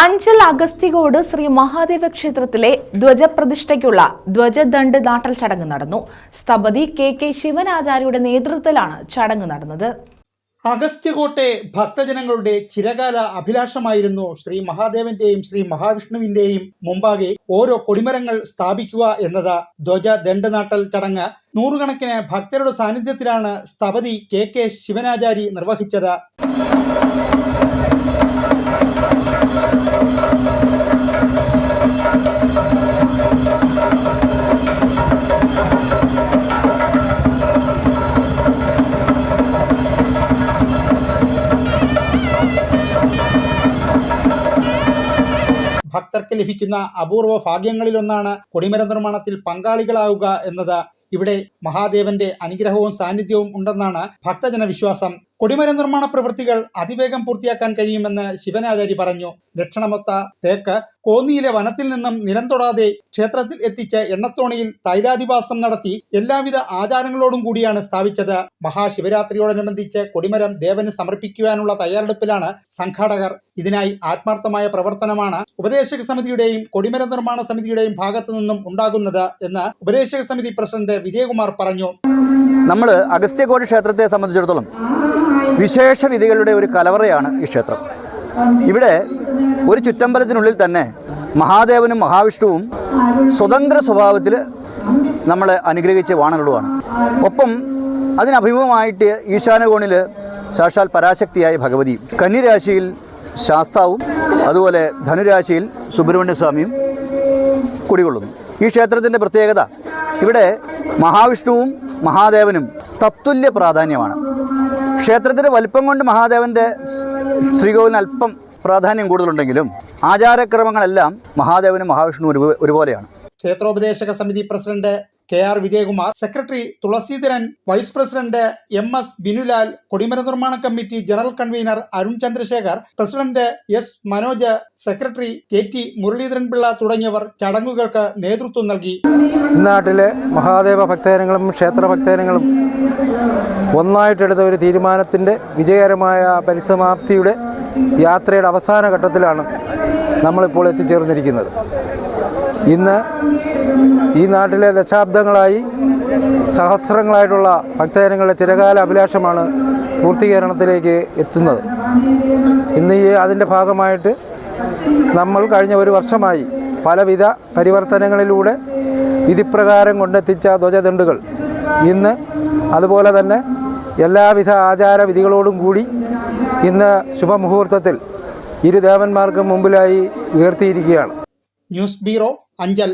അഞ്ചൽ അഗസ്തികോട് ശ്രീ മഹാദേവ ക്ഷേത്രത്തിലെ ധ്വജപ്രതിഷ്ഠയ്ക്കുള്ള ധ്വജദണ്ഡ് നാട്ടൽ ചടങ്ങ് നടന്നു. സ്ഥപതി കെ കെ ശിവനാചാര്യയുടെ നേതൃത്വത്തിലാണ് ചടങ്ങ് നടന്നത്. അഗസ്ത്യകോട്ടെ ഭക്തജനങ്ങളുടെ ചിരകാല അഭിലാഷമായിരുന്നു ശ്രീ മഹാദേവന്റെയും ശ്രീ മഹാവിഷ്ണുവിന്റെയും മുമ്പാകെ ഓരോ കൊടിമരങ്ങൾ സ്ഥാപിക്കുക എന്നത് ധ്വജ ദണ്ഡനാട്ടൽ ചടങ്ങ്. നൂറുകണക്കിന് ഭക്തരുടെ സാന്നിധ്യത്തിലാണ് സ്ഥപതി കെ കെ ശിവനാചാരി നിർവഹിച്ചത്. ഭക്തർക്ക് ലഭിക്കുന്ന അപൂർവ ഭാഗ്യങ്ങളിലൊന്നാണ് കൊടിമര നിർമ്മാണത്തിൽ പങ്കാളികളാവുക എന്നത്. ഇവിടെ മഹാദേവന്റെ അനുഗ്രഹവും സാന്നിധ്യവും ഉണ്ടെന്നാണ് ഭക്തജന വിശ്വാസം കൊടിമര നിർമ്മാണ പ്രവൃത്തികൾ അതിവേഗം പൂർത്തിയാക്കാൻ കഴിയുമെന്ന് ശിവനാചാരി പറഞ്ഞു. ലക്ഷണമൊത്ത തേക്ക് കോന്നിയിലെ വനത്തിൽ നിന്നും നിരം തൊടാതെ ക്ഷേത്രത്തിൽ എത്തിച്ച് എണ്ണത്തോണിയിൽ തൈലാധിവാസം നടത്തി എല്ലാവിധ ആചാരങ്ങളോടും കൂടിയാണ് സ്ഥാപിച്ചത്. മഹാശിവരാത്രിയോടനുബന്ധിച്ച് കൊടിമരം ദേവന് സമർപ്പിക്കുവാനുള്ള തയ്യാറെടുപ്പിലാണ് സംഘാടകർ. ഇതിനായി ആത്മാർത്ഥമായ പ്രവർത്തനമാണ് ഉപദേശക സമിതിയുടെയും കൊടിമര നിർമ്മാണ സമിതിയുടെയും ഭാഗത്തു നിന്നും ഉണ്ടാകുന്നത് എന്ന് ഉപദേശക സമിതി പ്രസിഡന്റ് വിജയകുമാർ പറഞ്ഞു. നമ്മൾ അഗസ്ത്യകോടി ക്ഷേത്രത്തെ സംബന്ധിച്ചിടത്തോളം വിശേഷ വിധികളുടെ ഒരു കലവറയാണ് ഈ ക്ഷേത്രം. ഇവിടെ ഒരു ചുറ്റമ്പലത്തിനുള്ളിൽ തന്നെ മഹാദേവനും മഹാവിഷ്ണുവും സ്വതന്ത്ര സ്വഭാവത്തിൽ നമ്മളെ അനുഗ്രഹിച്ച് വാണലുമാണ് ഒപ്പം അതിനഭിമുഖമായിട്ട് ഈശാനകോണിൽ സാക്ഷാൽ പരാശക്തിയായ ഭഗവതി കന്നിരാശിയിൽ ശാസ്താവും അതുപോലെ ധനുരാശിയിൽ സുബ്രഹ്മണ്യസ്വാമിയും കുടികൊള്ളുന്നു. ഈ ക്ഷേത്രത്തിന്റെ പ്രത്യേകത ഇവിടെ മഹാവിഷ്ണുവും മഹാദേവനും തത്തുല്യ പ്രാധാന്യമാണ്. ക്ഷേത്രത്തിന്റെ വലിപ്പം കൊണ്ട് മഹാദേവന്റെ ശ്രീകോവിലിന് അല്പം പ്രാധാന്യം കൂടുതലുണ്ടെങ്കിലും ആചാരക്രമങ്ങളെല്ലാം മഹാദേവനും മഹാവിഷ്ണുവും ഒരു ഒരുപോലെയാണ്. ക്ഷേത്രോപദേശക സമിതി president K R Vijayakumar secretary Thulasidharan vice president M S Binulal കൊടിമര നിർമ്മാണ committee general convener Arun Chandrasekhar president S Manoj secretary K T Muraleedharan Pillai തുടങ്ങിയവർ ചടങ്ങുകൾക്ക് നേതൃത്വം നൽകി. നാട്ടിലെ മഹാദേവ ഭക്തജനങ്ങളും ക്ഷേത്ര ഭക്തജനങ്ങളും ഒന്നായിട്ടെടുത്ത ഒരു തീരുമാനത്തിന്റെ വിജയകരമായ പരിസമാപ്തിയുടെ യാത്രയുടെ അവസാന ഘട്ടത്തിലാണ് നമ്മളിപ്പോൾ എത്തിച്ചേർന്നിരിക്കുന്നത്. ഇന്ന് ഈ നാട്ടിലെ ദശാബ്ദങ്ങളായി സഹസ്രങ്ങളായിട്ടുള്ള ഭക്തജനങ്ങളുടെ ചിരകാല അഭിലാഷമാണ് പൂർത്തീകരണത്തിലേക്ക് എത്തുന്നത്. ഇന്ന് ഈ അതിന്റെ ഭാഗമായിട്ട് നമ്മൾ കഴിഞ്ഞ ഒരു വർഷമായി പലവിധ പരിവർത്തനങ്ങളിലൂടെ വിധിപ്രകാരം കൊണ്ടെത്തിച്ച ധ്വജദണ്ഡുകൾ ഇന്ന് അതുപോലെ തന്നെ എല്ലാവിധ ആചാരവിധികളോടും കൂടി ഇന്ന് ശുഭമുഹൂർത്തത്തിൽ ഇരു ദേവന്മാർക്കും മുമ്പിലായി ഉയർത്തിയിരിക്കുകയാണ്. News bureau Anchal.